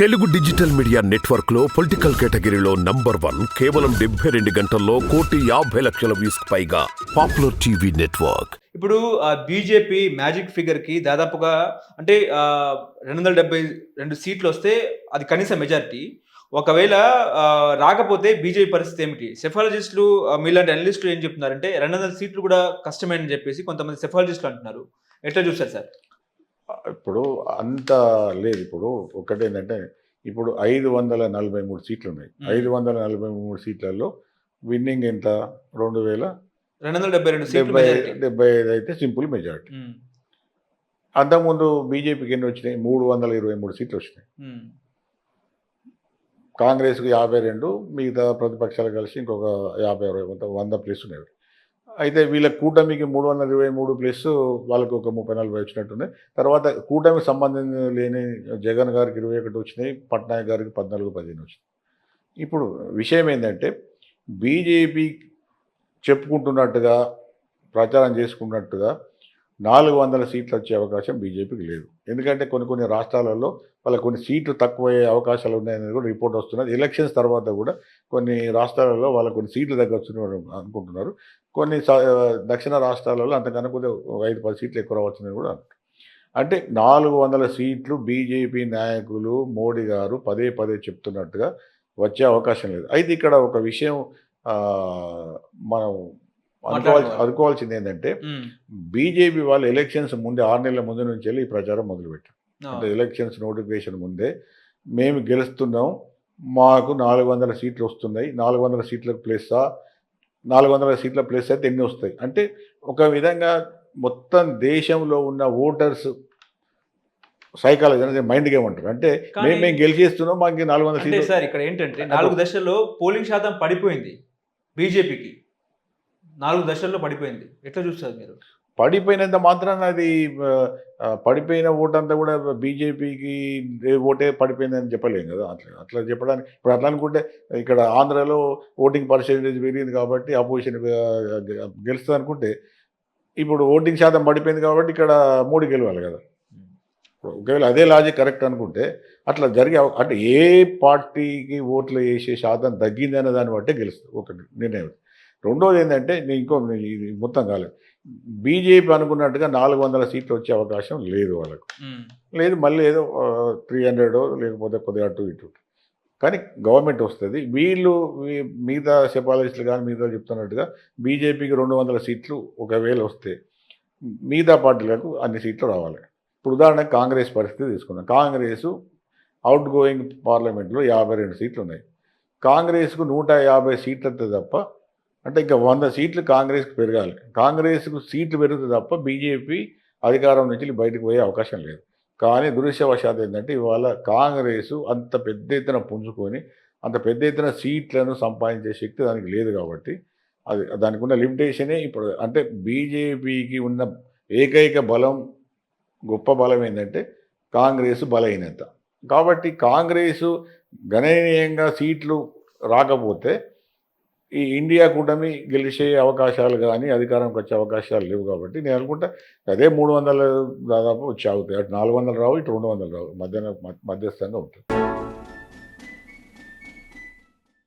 Telugu digital media నెట్వర్క్లో political కేటగిరీలో number one కేవలం డెబ్బై రెండు గంటల్లో కోటి యాభై లక్షల వ్యూస్ పైగా పాపులర్ టీవీ నెట్వర్క్. ఇప్పుడు బీజేపీ మ్యాజిక్ ఫిగర్కి దాదాపుగా అంటే రెండు వందల డెబ్బై రెండు సీట్లు వస్తే అది కనీస మెజారిటీ. ఒకవేళ రాకపోతే బీజేపీ పరిస్థితి ఏమిటి? సెఫాలజిస్టులు మీలాంటి అనలిస్టులు ఏం చెప్తున్నారంటే రెండు వందల సీట్లు కూడా కష్టమే అని చెప్పేసి కొంతమంది సెఫాలజిస్టులు అంటున్నారు. ఎట్లా చూస్తారు సార్? ఇప్పుడు అంత లేదు. ఇప్పుడు ఒకటి ఏంటంటే ఇప్పుడు ఐదు వందల నలభై మూడు సీట్లు ఉన్నాయి. ఐదు వందల నలభై మూడు సీట్లలో విన్నింగ్ ఎంత? రెండు వేల రెండు వందల డెబ్బై రెండు డెబ్బై ఐదు అయితే సింపుల్ మెజారిటీ అంతకుముందు బీజేపీకి ఎన్ని వచ్చినాయి? మూడు వందల ఇరవై మూడు సీట్లు వచ్చినాయి. కాంగ్రెస్కి యాభై రెండు మిగతా ప్రతిపక్షాలు కలిసి ఇంకొక యాభై అరవై వంద ప్లస్ ఉన్నాయి. అయితే వీళ్ళ కూటమికి మూడు వందల ఇరవై మూడు ప్లస్ వాళ్ళకి ఒక ముప్పై నలభై వచ్చినట్టున్నాయి. తర్వాత కూటమికి సంబంధించి లేని జగన్ గారికి ఇరవై ఒకటి వచ్చినాయి పట్నాయక్ గారికి పద్నాలుగు పదిహేను వచ్చినాయి. ఇప్పుడు విషయం ఏంటంటే బీజేపీ చెప్పుకుంటున్నట్టుగా ప్రచారం చేసుకున్నట్టుగా నాలుగు వందల సీట్లు వచ్చే అవకాశం బీజేపీకి లేదు. ఎందుకంటే కొన్ని కొన్ని రాష్ట్రాలలో వాళ్ళ కొన్ని సీట్లు తక్కువయ్యే అవకాశాలు ఉన్నాయని కూడా రిపోర్ట్ వస్తున్నది. ఎలక్షన్స్ తర్వాత కూడా కొన్ని రాష్ట్రాలలో వాళ్ళ కొన్ని సీట్లు తగ్గొచ్చుని అనుకుంటున్నారు. కొన్ని దక్షిణ రాష్ట్రాలలో అంతకన్నా కొద్దిగా ఐదు పది సీట్లు ఎక్కువ రావచ్చునని కూడా అంటే నాలుగు వందల సీట్లు బీజేపీ నాయకులు మోడీ గారు పదే పదే చెప్తున్నట్టుగా వచ్చే అవకాశం లేదు. అయితే ఇక్కడ ఒక విషయం మనం అనుకోవాల్సి. అనుకోవాల్సింది ఏంటంటే బీజేపీ వాళ్ళు ఎలక్షన్స్ ముందే ఆరు నెలల ముందు నుంచి వెళ్ళి ఈ ప్రచారం మొదలుపెట్టారు. అంటే ఎలక్షన్స్ నోటిఫికేషన్ ముందే మేము గెలుస్తున్నాం మాకు నాలుగు వందల సీట్లు వస్తున్నాయి నాలుగు వందల సీట్లకు ప్లేసా నాలుగు వందల సీట్ల ప్లేస్ అయితే ఎన్ని వస్తాయి? అంటే ఒక విధంగా మొత్తం దేశంలో ఉన్న ఓటర్స్ సైకాలజీ అనేది మైండ్ గేమ్ అంటారు అంటే మేము మేము గెలిచేస్తున్నాం మాకు నాలుగు వందల సీట్లు సార్ ఇక్కడ ఏంటంటే నాలుగు దశల్లో పోలింగ్ శాతం పడిపోయింది బీజేపీకి. నాలుగు దశల్లో పడిపోయింది. ఎట్లా చూస్తారు మీరు? పడిపోయినంత మాత్రాన అది పడిపోయిన ఓటు అంతా కూడా బీజేపీకి ఓటే పడిపోయిందని చెప్పలేం కదా. అట్లా అట్లా చెప్పడానికి ఇప్పుడు అట్లా అనుకుంటే ఇక్కడ ఆంధ్రాలో ఓటింగ్ పర్సెంటేజ్ పెరిగింది కాబట్టి అపోజిషన్ గెలుస్తుంది అనుకుంటే ఇప్పుడు ఓటింగ్ శాతం పడిపోయింది కాబట్టి ఇక్కడ మోడీ గెలవాలి కదా. ఇప్పుడు ఒకవేళ అదే లాజిక్ కరెక్ట్ అనుకుంటే అట్లా జరిగే అంటే ఏ పార్టీకి ఓట్లు వేసే శాతం తగ్గింది అనే దాన్ని బట్టే గెలుస్తుంది ఒకటి నిర్ణయం. రెండోది ఏంటంటే నేను ఇంకో ఇది మొత్తం కాలేదు బీజేపీ అనుకున్నట్టుగా నాలుగు వందల సీట్లు వచ్చే అవకాశం లేదు వాళ్ళకు. లేదు మళ్ళీ ఏదో త్రీ హండ్రెడ్ లేకపోతే కొద్దిగా అటు ఇటు. కానీ గవర్నమెంట్ వస్తుంది. వీళ్ళు మిగతా సెపాలజిస్టులు కానీ మిగతా చెప్తున్నట్టుగా బీజేపీకి రెండు వందల సీట్లు ఒకవేళ వస్తే మిగతా పార్టీలకు అన్ని సీట్లు రావాలి. ఇప్పుడు ఉదాహరణకు కాంగ్రెస్ పరిస్థితి తీసుకున్నాం. కాంగ్రెస్ అవుట్ గోయింగ్ పార్లమెంట్లో యాభై రెండు సీట్లు ఉన్నాయి కాంగ్రెస్కు నూట యాభై సీట్లు వస్తే తప్ప అంటే ఇంకా వంద సీట్లు కాంగ్రెస్కి పెరగాలి. కాంగ్రెస్కు సీట్లు పెరుగుతుంది తప్ప బీజేపీ అధికారం నుంచి బయటకు పోయే అవకాశం లేదు. కానీ దురదృష్టవశాత్తు ఏంటంటే ఇవాళ కాంగ్రెస్ అంత పెద్ద ఎత్తున పుంజుకొని అంత పెద్ద ఎత్తున సీట్లను సంపాదించే శక్తి దానికి లేదు కాబట్టి అది దానికి ఉన్న లిమిటేషనే ఇప్పుడు అంటే బీజేపీకి ఉన్న ఏకైక బలం గొప్ప బలం ఏంటంటే కాంగ్రెస్ బలహీనత. కాబట్టి కాంగ్రెసు గణనీయంగా సీట్లు రాకపోతే ఈ ఇండియా కూటమి గెలిచే అవకాశాలు కానీ అధికారంకి వచ్చే అవకాశాలు లేవు కాబట్టి నేను అనుకుంటా అదే మూడు వందలు దాదాపు వచ్చి అవుతాయి అటు నాలుగు వందలు రావు ఇటు రెండు వందలు రావు. మధ్యన మధ్యస్థంగా ఉంటుంది.